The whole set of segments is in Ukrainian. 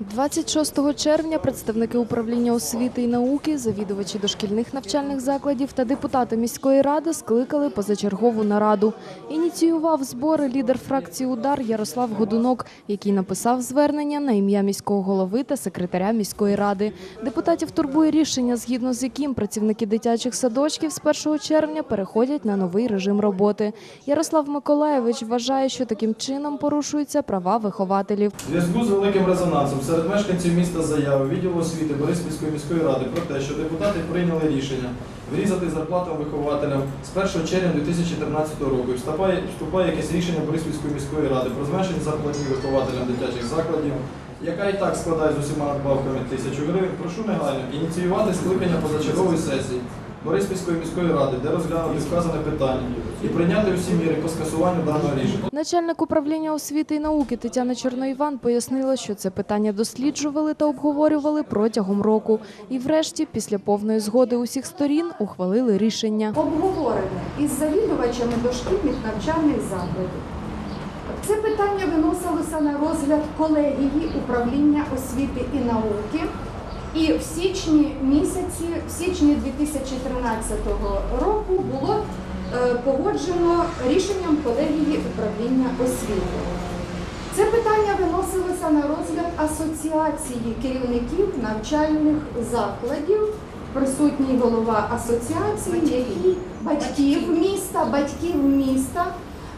26 червня представники управління освіти і науки, завідувачі дошкільних навчальних закладів та депутати міської ради скликали позачергову нараду. Ініціював збори лідер фракції Удар Ярослав Годунок, який написав звернення на ім'я міського голови та секретаря міської ради. Депутатів турбує рішення, згідно з яким працівники дитячих садочків з 1 червня переходять на новий режим роботи. Ярослав Миколаєвич вважає, що таким чином порушуються права вихователів. Зв'язку з великим резонансом серед мешканців міста заяви відділу освіти Бориспільської міської ради про те, що депутати прийняли рішення врізати зарплату вихователям з 1 червня 2013 року. Вступає, вступає якесь рішення Бориспільської міської ради про зменшення зарплатні вихователям дитячих закладів, яка і так складає з усіма надбавками тисячу гривень. Прошу негайно ініціювати скликання позачергової сесії Бориспільської міської ради, де розглянути сказане питання і прийняти усі міри по скасуванню даного рішення. Начальник управління освіти і науки Тетяна Чорноїван пояснила, що це питання досліджували та обговорювали протягом року. І врешті, після повної згоди усіх сторін, ухвалили рішення. обговорене із завідувачами дошкільних навчальних закладів. Це питання виносилося на розгляд колегії управління освіти і науки. І в січні місяці, в січні 2013 року було е, погоджено рішенням колегії управління освіти. Це питання виносилося на розгляд асоціації керівників навчальних закладів. Присутній голова асоціації, який батьків міста, батьків міста.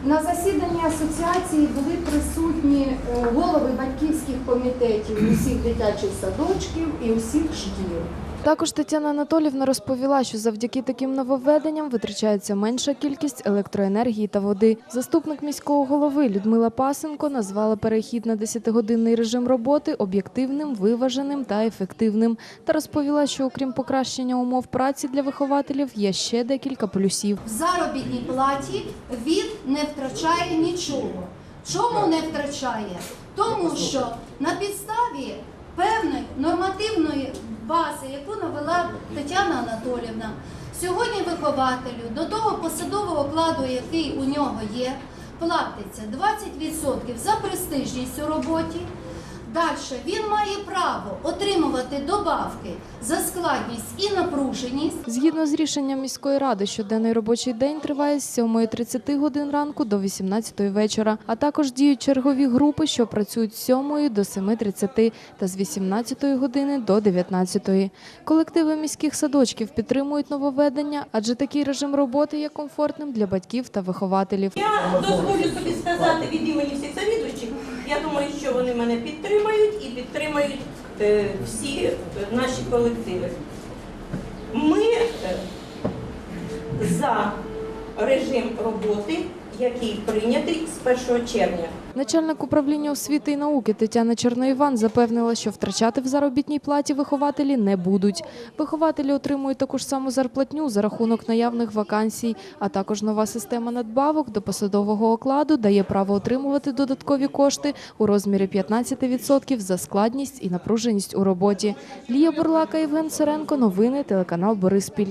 На засіданні асоціації були присутні е, голови батьківських комітетів усіх дитячих садочків і усіх шкіл. Також Тетяна Анатолівна розповіла, що завдяки таким нововведенням витрачається менша кількість електроенергії та води. Заступник міського голови Людмила Пасенко назвала перехід на 10-годинний режим роботи об'єктивним, виваженим та ефективним. Та розповіла, що окрім покращення умов праці для вихователів є ще декілька плюсів. в заробітній платі він не втрачає нічого. Чому не втрачає? Тому що на підставі певної нормативної бази, яку навела Тетяна Анатолівна, сьогодні вихователю до того посадового окладу, який у нього є, платиться 20% за престижність у роботі. Далі він має право отримувати добавки за складність і напруженість. Згідно з рішенням міської ради, щоденний робочий день триває з 7.30 годин ранку до 18 вечора, а також діють чергові групи, що працюють з 7 до 7.30 та з 18 години до 19. Колективи міських садочків підтримують нововведення, адже такий режим роботи є комфортним для батьків та вихователів. Я дозволю собі сказати від імені всіх завідувачів. Я думаю, що вони мене підтримають і підтримають е, всі наші колективи. Ми е, за режим роботи, який прийнятий з 1 червня. Начальник управління освіти і науки Тетяна Чорноїван запевнила, що втрачати в заробітній платі вихователі не будуть. Вихователі отримують таку ж саму зарплатню за рахунок наявних вакансій, а також нова система надбавок до посадового окладу дає право отримувати додаткові кошти у розмірі 15% за складність і напруженість у роботі. Лія Бурлака, Євген Сиренко, новини, телеканал Бориспіль.